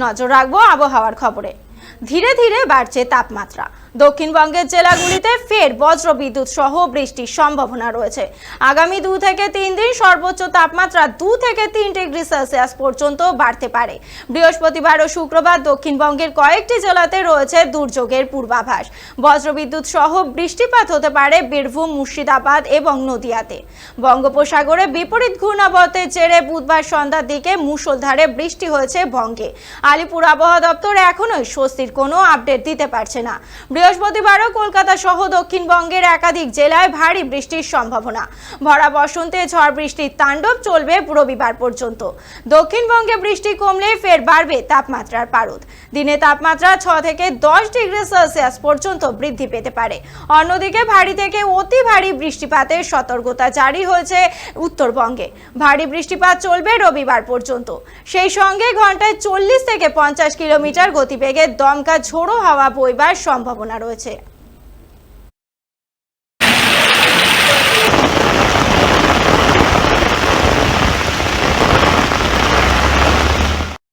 নজর রাখব আবহাওয়ার খবরে। ধীরে ধীরে বাড়ছে তাপমাত্রা। দক্ষিণবঙ্গের জেলাগুলিতে ফের বজ্র বিদ্যুৎ সহ বৃষ্টির সম্ভাবনা রয়েছে। আগামী দু থেকে তিন দিন সর্বোচ্চ তাপমাত্রা দু থেকে তিন ডিগ্রি সেলসিয়াস পর্যন্ত বাড়তে পারে। বৃহস্পতিবার ও শুক্রবার দক্ষিণবঙ্গের কয়েকটি জেলাতে রয়েছে দুর্যোগের পূর্বাভাস। বজ্রবিদ্যুৎ সহ বৃষ্টিপাত হতে পারে বীরভূম, মুর্শিদাবাদ এবং নদিয়াতে। বঙ্গোপসাগরে বিপরীত ঘূর্ণাবর্তের জেরে বুধবার সন্ধ্যার দিকে মুষলধারে বৃষ্টি হয়েছে বঙ্গে। আলিপুর আবহাওয়া দপ্তর এখনোই স্বস্তির কোনো আপডেট দিতে পারছে না। বৃহস্পতিবারও কলকাতা সহ দক্ষিণবঙ্গের একাধিক জেলায় ভারী বৃষ্টির সম্ভাবনা। ভরা বসন্তে ঝড় বৃষ্টির তাণ্ডব চলবে রবিবার পর্যন্ত। দক্ষিণবঙ্গে বৃষ্টি কমলে ফের বাড়বে তাপমাত্রার পারদ। দিনে তাপমাত্রা ছ থেকে দশ ডিগ্রি সেলসিয়াস পর্যন্ত বৃদ্ধি পেতে পারে। অন্যদিকে ভারী থেকে অতি ভারী বৃষ্টিপাতের সতর্কতা জারি হয়েছে উত্তরবঙ্গে। ভারী বৃষ্টিপাত চলবে রবিবার পর্যন্ত। সেই সঙ্গে ঘন্টায় চল্লিশ থেকে পঞ্চাশ কিলোমিটার গতিবেগে দমকা ঝোড়ো হাওয়া বইবার সম্ভাবনা রয়েছে।